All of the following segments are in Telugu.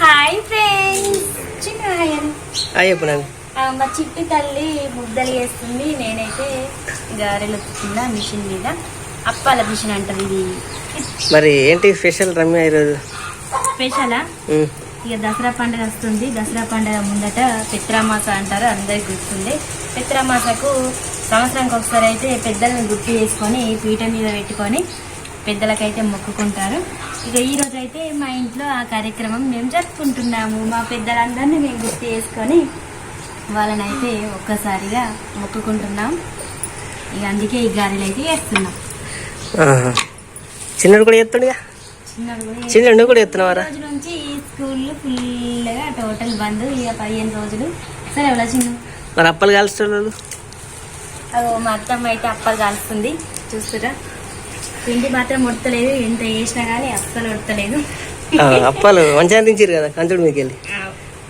హాయ్ ఫ్రెండ్స్ చిన్న హాయ్ అని. మా చిట్టి తల్లి ముద్దలు వేస్తుంది నేనైతే గారెలు ఒత్తుతున్నా మిషన్ మీద. అప్పాల మిషన్ అంటారు ఇది. మరి ఏంటి స్పెషల్ రమ్య ఈరోజు? స్పెషలా. ఇక దసరా పండుగ వస్తుంది. దసరా పండుగ ముందట పిత్రామాస అంటారు. అందరికి గుర్తుంది పిత్రామాసకు సంవత్సరానికి ఒకసారి అయితే పెద్దలను గుర్తు చేసుకొని పీట మీద పెట్టుకొని పెద్దలకైతే మొక్కుకుంటారు. ఇక ఈ రోజు అయితే మా ఇంట్లో ఆ కార్యక్రమం మేము జరుపుకుంటున్నాము. మా పెద్దలందరినీ మేము గుర్తు చేసుకొని వాళ్ళనైతే ఒక్కసారిగా మొక్కుకుంటున్నాం. ఇక అందుకే ఈ గారెలు అయితే వేస్తున్నాం. చిన్నడు కూడా చెప్తాడుగా? చిన్నడు కూడా చెప్తున్నావారా? రోజు నుంచి స్కూల్ ఫుల్గా టోటల్ బంద్ ఇక పదిహేను రోజులు. సరే ఎవరా చిన్న మరి అప్పలు అగో మా అత్తమ్మ అయితే అప్పలు కాలుస్తుంది. చూస్తురా. పిండి మాత్రం ఉడతలేదు ఎంత వేసినా కానీ అస్సలు ఉడతలేదు. అప్పాలు మంచిగా దించారు కదా కంచుడు మీకు వెళ్ళి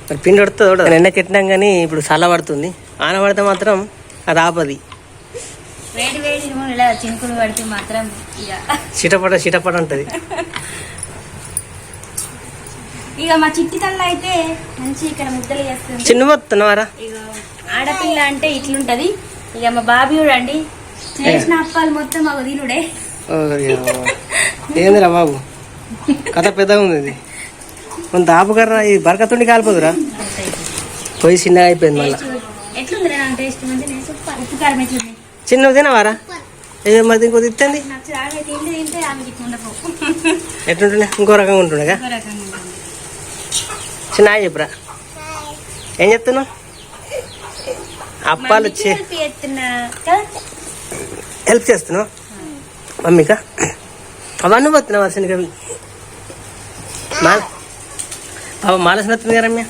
మరి పిండి పడుతుంది కూడా ఎండ కెట్టినాం కానీ ఇప్పుడు చల్ల పడుతుంది. ఆన పడితే మాత్రం అది ఆపది. వేడి వేడి నూనెలో చినుకులు పడితే మాత్రం చిటపట చిటపట ఉంటుంది. ఇక మా చిట్టి తల్ల అయితే మంచి ఇక్కడ ముద్దలు చేస్తుంది. చిన్న ఇక ఆడపిల్ల అంటే ఇట్లుంటది. ఇక మా బాబీ చూడండి చేసిన అప్పాలు మొత్తం మాకు తినుడే. ఏందిరా బాబు? కథ పెద్దగా ఉంది ఇది. కొంత ఆపుకర్రా ఇది బరకతుండి కాలిపోదురా? పోయి చిన్నగా అయిపోయింది మళ్ళీ. చిన్నవి తినవారా? ఏ మరి ఇంకో తిత్తండి నాకు ఆమె తిండి తింటే ఆమెకి ఇట్లా ఉండకు ఎట్లుంటుండే? ఇంకో రకంగా ఉంటుండగా చిన్న చెప్పురా. ఏం చెప్తున్నావు? అప్పాలు వచ్చి మంచిగా కలిపి ఎత్తున్నా కదా హెల్ప్ చేస్తున్నావు మమ్మీకా? అవన్నీ పోతున్నావు అసలు అవి మాల బాబా మాలసిన వస్తుంది కదా రమ్య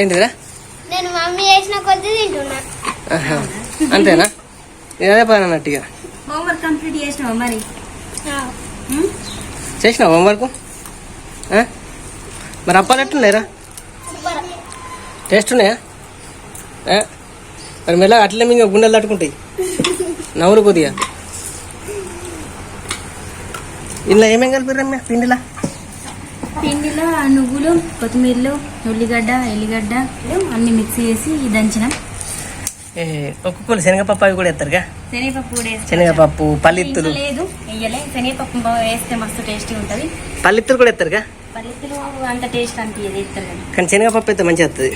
ఏంటిదిరా? నేను మమ్మీ చేసిన కొద్ది తింటున్నా. ఆహా. అంతేనా? నేను అదే పని అన్నట్టుగా. హోంవర్క్ కంప్లీట్ చేసినావా మరి? చేసినావు హోంవర్క్? మరి అప్పాలు ఎట్టున్నాయిరా సూపర్ టేస్ట్ ఉన్నాయా? మరి మెల్లగా అట్లే ఇంకా గుండెలు తట్టుకుంటాయి. నవ్వులు కొద్దిగా. ఇందులో ఏమేం కలిపి రమ్య? పిండిలా? పిండిలో నువ్వులు కొత్తిమీరలు ఉల్లిగడ్డ ఎల్లిగడ్డ అన్ని మిక్స్ చేసి దంచినాం. ఒక్కొక్కరు శనగపప్పు అవి కూడా ఎత్తారుగా శనగపప్పు కూడా. శనగపప్పు పల్లిత్తులు. లేదు వెయ్యలే శనగపప్పు వేస్తే మస్తు టేస్టీ ఉంటది. పల్లిత్తులు కూడా ఎత్తారుగా పల్లెత్తులు అంత టేస్ట్ ఇస్తారు కానీ. కానీ శనగపప్పు అయితే మంచిగా వస్తుంది.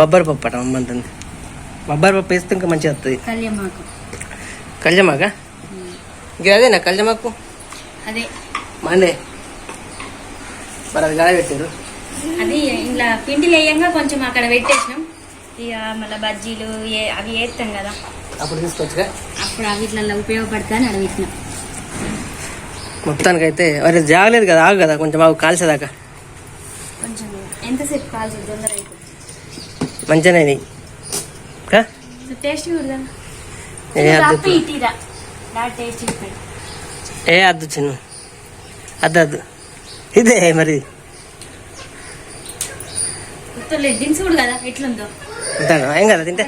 బొబ్బరి పప్పు అట అమ్మంటుంది బొబ్బరి పప్పు వేస్తే ఇంకా మంచిగా వస్తుంది. కళ్యామాకు. ఇంకా అదేనా కళ్జమాకు అదే. మండే. మరి అది గాడ పెట్టారు అది ఇలా పిండిలు వేయంగా కొంచెం అక్కడ పెట్టేసినాం. ఇక మళ్ళీ బజ్జీలు అవి వేస్తాం కదా. అప్పుడు తీసుకొచ్చుగా అప్పుడు అవి ఇట్లా ఉపయోగపడతా అని అడవిట్టినాం మొత్తానికైతే మరి జాగలేదు కదా ఆగు కదా కొంచెం ఆగు కాల్చేదాకా. కొంచెం ఎంతసేపు కాల్చి తొందర మంచిగానే ఏ అద్దు చిన్న అద్దు అద్దు ఇదే మరి. కదా ఎట్లుందో. ఏం కదా తింటే?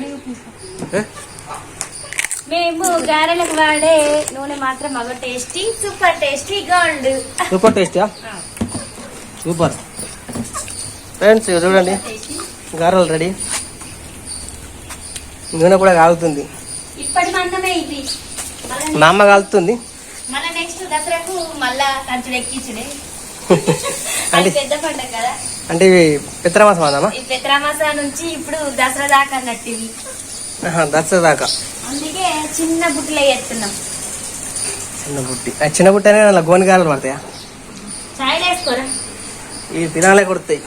మేము గారెలకు వాడే నూనె మాత్రం మగ tasty super tasty gold. Super టేస్టా super. Friends చూడండి. గారెలు రెడీ. నూనె కూడా మళ్ళా మా అమ్మ కాలుతుంది. అంటే పెద్ద పండుగ కదా. అంటే ఇవి పిత్రమాసం అదామా ఈ పెత్రామాస నుంచి ఇప్పుడు దసరా దాకా అన్నట్టు ఇవి. దసరా దాకా. అందుకే చిన్న బుట్టలు వేస్తున్నాం చిన్న బుట్టి. చిన్న బుట్టి అలా గోని గారెలు పడతాయా? చాయ్ వేసుకోరా ఇవి తినాలే కొడతాయి.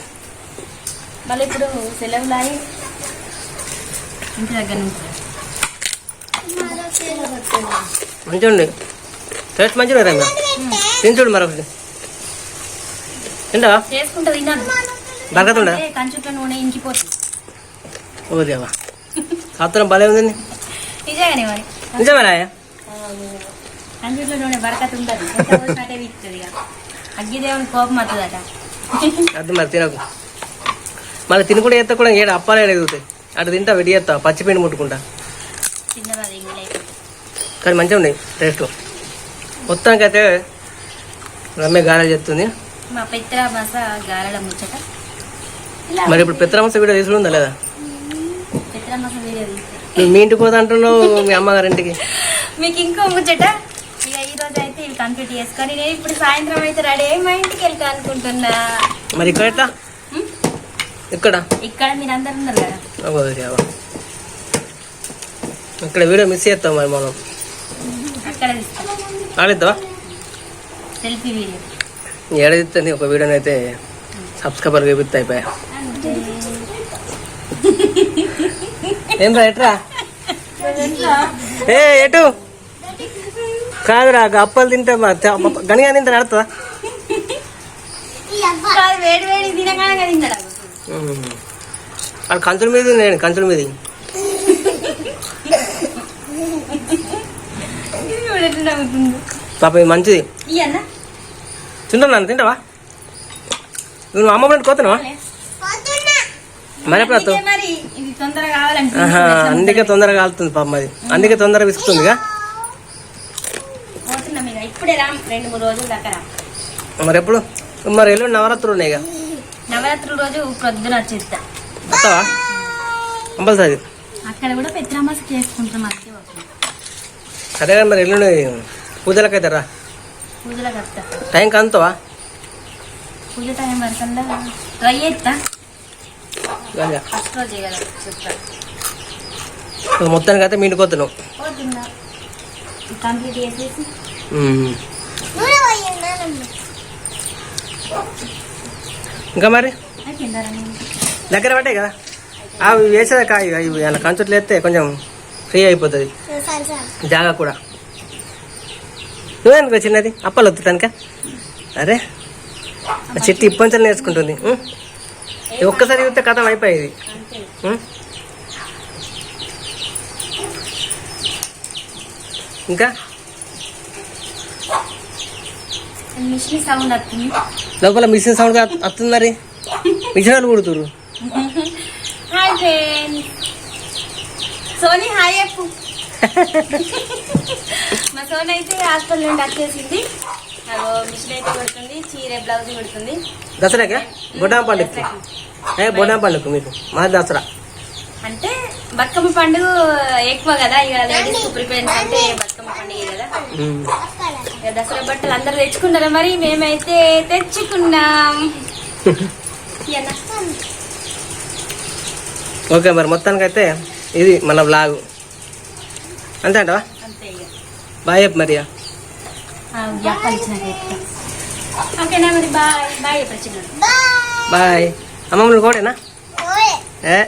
మళ్ళీ ఇప్పుడు సెలవులు ఇంటి దగ్గర నుంచి మంచిగా ఉండి టేస్ట్ మంచిగా రంగా తిని చూడు మరొకటి. తింటావా? చేసుకుంటూ తిన్నాను. బరకతుండా కంచుట్లో నూనె ఇంకిపోతుంది. ఓ దేవా. సాత్రం భలే ఉందండి నిజంగానే మరి. నిజమేనా కంచుట్లో నూనె బరకత వీక్తుంది ఇక. అగ్గిదేవుని కోపం వస్తుందట అర్థం మరి తినకు. మళ్ళీ తిని కూడా ఎత్త కూడా ఏడు అప్పాలే ఎదుగుతాయి అటు తింటా వెడి చేస్తా పచ్చిపిండి ముట్టుకుంటా. కానీ మంచిగా ఉన్నాయి టేస్ట్ మొత్తానికైతే రమ్య గారెలు చెప్తుంది మరి ఇప్పుడు పిత్రమస వీడియో లేదా? వీడియో తీస్తే నువ్వు మీ ఇంటికి పోతా అంటున్నావు మీ అమ్మగారింటికి మీకు ఇంకో ముచ్చట? ఇక ఈ రోజు అయితే ఇవి కంప్లీట్ చేసుకొని నేను ఇప్పుడు సాయంత్రం అయితే రెడీ అయ్యి మా ఇంటికి వెళ్తా అనుకుంటున్నా. మరి ఇక్కడ? ఇక్కడ? ఇక్కడ మీరు అందరు ఉన్నారు కదా. అబ్బో, దేవా. ఇక్కడ వీడియో మిస్ చేస్తాం మరి మనం. అక్కడ ఆడిద్దావా? సెల్ఫీ వీడియో ఏడదిస్తుంది ఒక వీడియోని అయితే సబ్స్క్రైబర్ చూపిస్తా అయిపోయా. ఏం రా ఎట్రా? ఏ ఎటు? కాదురా అప్పలు తింటే గనిగా తింటే నడుతుందా వేడి వేడి తినగానే కదా వాడు కంచుల మీద నేను కంచుల మీద. పాప ఇది మంచిది. అన్న తింటున్నాను తింటావా? నువ్వు అమ్మ ఫ్రెండ్ కోతున్నావా మరి ఎప్పుడు? అందుకే తొందరగా కాలుతుంది పాప అది. అందుకే తొందరగా విసుకుతుందిగా మరి ఎప్పుడు? మరి ఎల్లుండి నవరాత్రులు ఉన్నాయి ఇక. నవరాత్రుల రోజు ప్రొద్దున వచ్చేస్తా. వస్తావా? కంపల్సరీ. అక్కడ కూడా పెత్రామాస చేసుకుంటాం సరే కానీ మరి ఎల్లుండి రా. పూజలకు వస్తా. టైంకి అందుతావా పూజ టైం వరకల్లా ట్రై చేస్తా. ఇక ఫస్ట్ రోజే కదా చెప్తా మొత్తానికి అయితే మీ ఇంటికి కంప్లీట్ చేసేసి. ఇంకా మరి? దగ్గర పట్టాయి కదా? అవి వేసేదా కాయ? ఇవి అలా కంచుట్లు వేస్తే కొంచెం ఫ్రీ అయిపోతుంది. జాగా కూడా. నువ్వేనుకో చిన్నది అప్పలు వత్తుతానుక అరే ఆ చెట్టు ఇప్పంచలు నేర్చుకుంటుంది. ఒక్కసారి చూస్తే కథం అయిపోయేది? ఇంకా? మిషన్ సౌండ్ వస్తుంది. లోపల మిషన్ సౌండ్ వస్తుంది మరి. మిషన్ వాళ్ళు కుడుతురు హాయ్ ఫ్రెండ్స్. సోనీ హాయ్ చెప్పు. మా సోనీ అయితే హాస్పిటల్ నుండి వచ్చేసింది. అదో మిషన్ అయితే కొడుతుంది చీర బ్లౌజ్ కొడుతుంది. దసరాకా? బొడ్డాం పండుగకి? ఏ బొడ్డాం పండుగ మీకు? మా దసరా. అంటే బతుకమ్మ పండుగ ఎక్కువ కదా ఇక లేడీస్ ప్రిపరేషన్ అంటే బతుకమ్మ పండుగ కదా. ఇక దసరా బట్టలు అందరు తెచ్చుకున్నారా మరి? మేమైతే తెచ్చుకున్నాం. ఓకే మరి మొత్తానికి అయితే ఇది మన బ్లాగు అంతే అంటవా? బాయ్ చెప్పు మరి. ఓకేనా మరి? Bye bye bye. అమ్మమ్మలు కూడానా? ఏ?